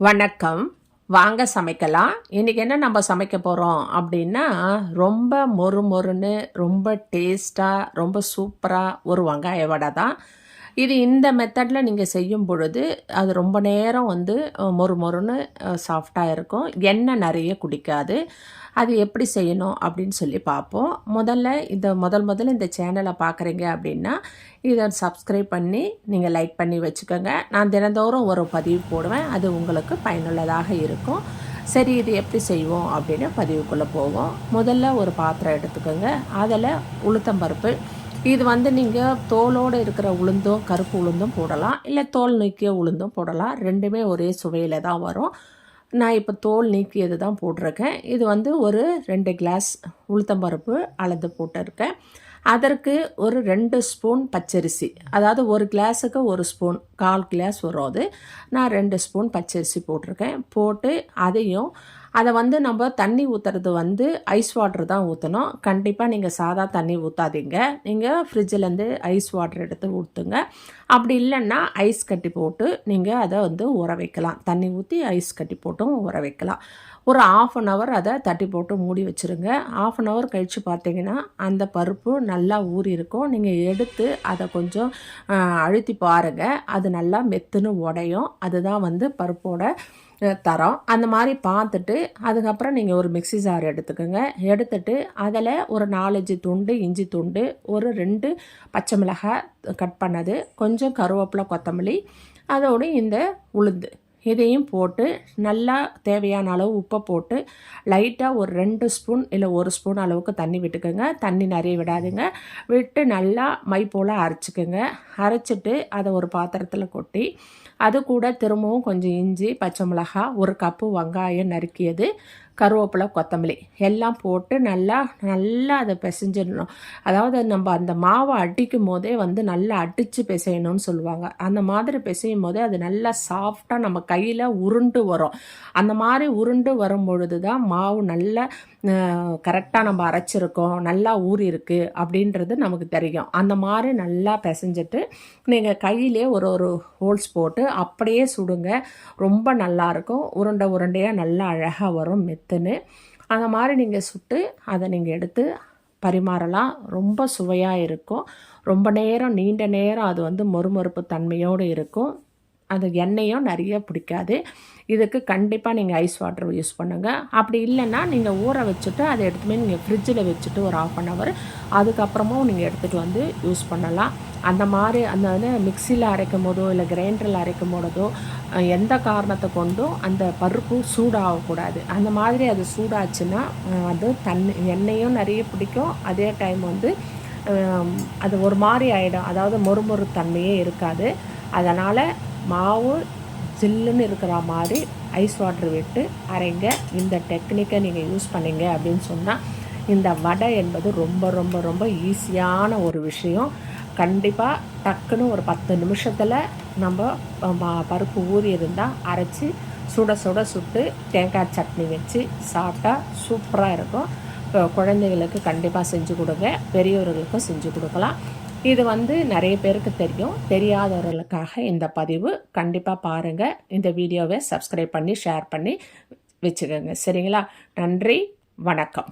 வணக்கம். வாங்க சமைக்கலாம். இன்றைக்கி என்ன நம்ம சமைக்க போகிறோம் அப்படின்னா ரொம்ப மொறு மொறுன்னு ரொம்ப டேஸ்ட்டாக ரொம்ப சூப்பராக ஒரு வெங்காய வடை தான். இது இந்த மெத்தடில் நீங்கள் செய்யும் பொழுது அது ரொம்ப நேரம் வந்து மொறு மொறுன்னு சாஃப்டாக இருக்கும். எண்ணெய் நிறைய குடிக்காது. அது எப்படி செய்யணும் அப்படின்னு சொல்லி பார்ப்போம். முதல்ல இந்த முதல் முதல்ல இந்த சேனலை பார்க்குறீங்க அப்படின்னா இதை சப்ஸ்கிரைப் பண்ணி நீங்கள் லைக் பண்ணி வச்சுக்கோங்க. நான் தினந்தோறும் ஒரு பதிவு போடுவேன். அது உங்களுக்கு பயனுள்ளதாக இருக்கும். சரி இது எப்படி செய்வோம் அப்படின்னு பதிவுக்குள்ளே போவோம். முதல்ல ஒரு பாத்திரம் எடுத்துக்கோங்க. அதில் உளுத்தம்பருப்பு இது வந்து நீங்கள் தோலோடு இருக்கிற உளுந்தும் கருப்பு உளுந்தும் போடலாம். இல்லை தோல் நீக்கிய உளுந்தும் போடலாம். ரெண்டுமே ஒரே சுவையில் தான் வரும். நான் இப்போ தோல் நீக்கியது தான் போட்டிருக்கேன். இது வந்து ஒரு ரெண்டு கிளாஸ் உளுத்தம்பருப்பு அளந்து போட்டிருக்கேன். அதற்கு ஒரு ரெண்டு ஸ்பூன் பச்சரிசி. அதாவது ஒரு கிளாஸுக்கு ஒரு ஸ்பூன் கால் கிளாஸ் வரும் அது. நான் ரெண்டு ஸ்பூன் பச்சரிசி போட்டிருக்கேன். போட்டு அதையும் அதை வந்து நம்ம தண்ணி ஊற்றுறது வந்து ஐஸ் வாட்டர் தான் ஊற்றணும் கண்டிப்பாக நீங்கள் சாதா தண்ணி ஊற்றாதீங்க நீங்கள் ஃப்ரிட்ஜிலேருந்து ஐஸ் வாட்டர் எடுத்து ஊற்றுங்க அப்படி இல்லைன்னா ஐஸ் கட்டி போட்டு நீங்கள் அதை வந்து ஊற வைக்கலாம். தண்ணி ஊற்றி ஐஸ் கட்டி போட்டும் ஊற வைக்கலாம். ஒரு ஆஃப் அன் ஹவர் அதை தட்டி போட்டு மூடி வச்சுருங்க. ஆஃப் அன் ஹவர் கழித்து பார்த்தீங்கன்னா அந்த பருப்பு நல்லா ஊறி இருக்கும். நீங்கள் எடுத்து அதை கொஞ்சம் அழுத்தி பாருங்கள் அது நல்லா மெத்துன்னு உடையும். அதுதான் வந்து பருப்போட தரோம். அந்த மாதிரி பார்த்துட்டு அதுக்கப்புறம் நீங்கள் ஒரு மிக்ஸி ஜார் எடுத்துக்கோங்க. எடுத்துட்டு அதில் ஒரு நாலஞ்சு துண்டு இஞ்சி துண்டு ஒரு ரெண்டு பச்சை மிளகாய் கட் பண்ணது கொஞ்சம் கருவேப்பிலை கொத்தமல்லி அதோடு இந்த உளுந்து. இதையும் போட்டு நல்லா தேவையான அளவு உப்பை போட்டு லைட்டாக ஒரு ரெண்டு ஸ்பூன் இல்லை ஒரு ஸ்பூன் அளவுக்கு தண்ணி விட்டுக்கோங்க. தண்ணி நிறைய விடாதுங்க. விட்டு நல்லா மை போல் அரைச்சிக்கோங்க. அரைச்சிட்டு அதை ஒரு பாத்திரத்தில் கொட்டி அது கூட திரும்பவும் கொஞ்சம் இஞ்சி பச்சை மிளகாய் ஒரு கப்பு வெங்காயம் நறுக்கியது. கருவேப்பிலை கொத்தமல்லி எல்லாம் போட்டு நல்லா நல்லா அதை பிசைஞ்சிடணும். அதாவது நம்ம அந்த மாவை அடிக்கும் போதே வந்து நல்லா அடித்து பிசையணும்னு சொல்லுவாங்க. அந்த மாதிரி பிசையும் போதே அது நல்லா சாஃப்டாக நம்ம கையில் உருண்டு வரும். அந்த மாதிரி உருண்டு வரும் பொழுது தான் மாவு நல்லா கரெக்டாக நம்ம அரைச்சிருக்கோம் நல்லா ஊறிருக்கு அப்படின்றது நமக்கு தெரியும். அந்த மாதிரி நல்லா பிசைஞ்சிட்டு நீங்கள் கையிலே ஒரு ஒரு ஹோல்ஸ் போட்டு அப்படியே சுடுங்க. ரொம்ப நல்லாயிருக்கும் உருண்டை உருண்டையாக நல்லா அழகாக வரும். மெத் மெத்துன்னு அந்த மாதிரி நீங்கள் சுட்டு அதை நீங்கள் எடுத்து பரிமாறலாம். ரொம்ப சுவையாக இருக்கும். ரொம்ப நேரம் நீண்ட நேரம் அது வந்து மொறுமொறுப்பு தன்மையோடு இருக்கும். அது எண்ணெயும் நிறைய பிடிக்காது. இதுக்கு கண்டிப்பாக நீங்கள் ஐஸ் வாட்டர் யூஸ் பண்ணுங்கள் அப்படி இல்லைன்னா நீங்கள் ஊற வச்சுட்டு அதை எடுத்துமே நீங்கள் ஃப்ரிட்ஜில் வச்சுட்டு ஒரு ஆஃப் அன் ஹவர் அதுக்கப்புறமும் நீங்கள் எடுத்துகிட்டு வந்து யூஸ் பண்ணலாம். அந்த மாதிரி அந்த வந்து மிக்சியில் அரைக்கும் போதோ இல்லை கிரைண்டரில் அரைக்கும் போதோ எந்த காரணத்தை கொண்டும் அந்த பருப்பு சூடாகக்கூடாது. அந்த மாதிரி அது சூடாச்சுன்னா அது தண்ணி எண்ணெயும் நிறைய பிடிக்கும். அதே டைம் வந்து அது ஒரு மாதிரி ஆகிடும் அதாவது மொறுமொறு தன்மையே இருக்காது. அதனால் மாவு ஜில்லுன்னு இருக்கிற மாதிரி ஐஸ் வாட்டர் விட்டு அரைங்க. இந்த டெக்னிக்கை நீங்கள் யூஸ் பண்ணீங்க அப்படின்னு சொன்னால் இந்த வடை என்பது ரொம்ப ரொம்ப ரொம்ப ஈஸியான ஒரு விஷயம். கண்டிப்பாக டக்குன்னு ஒரு பத்து நிமிஷத்தில் நம்ம பருப்பு ஊறி இருந்தால் அரைச்சி சுட சுட சுட்டு தேங்காய் சட்னி வச்சு சாப்பிட்டா சூப்பராக இருக்கும். இப்போ குழந்தைகளுக்கு கண்டிப்பாக செஞ்சு கொடுங்க பெரியவர்களுக்கும் செஞ்சு கொடுக்கலாம். இது வந்து நிறைய பேருக்கு தெரியும். தெரியாதவர்களுக்காக இந்த பதிவு. கண்டிப்பாக பாருங்கள் இந்த வீடியோவை சப்ஸ்கிரைப் பண்ணி ஷேர் பண்ணி வச்சுக்கோங்க. சரிங்களா? நன்றி. வணக்கம்.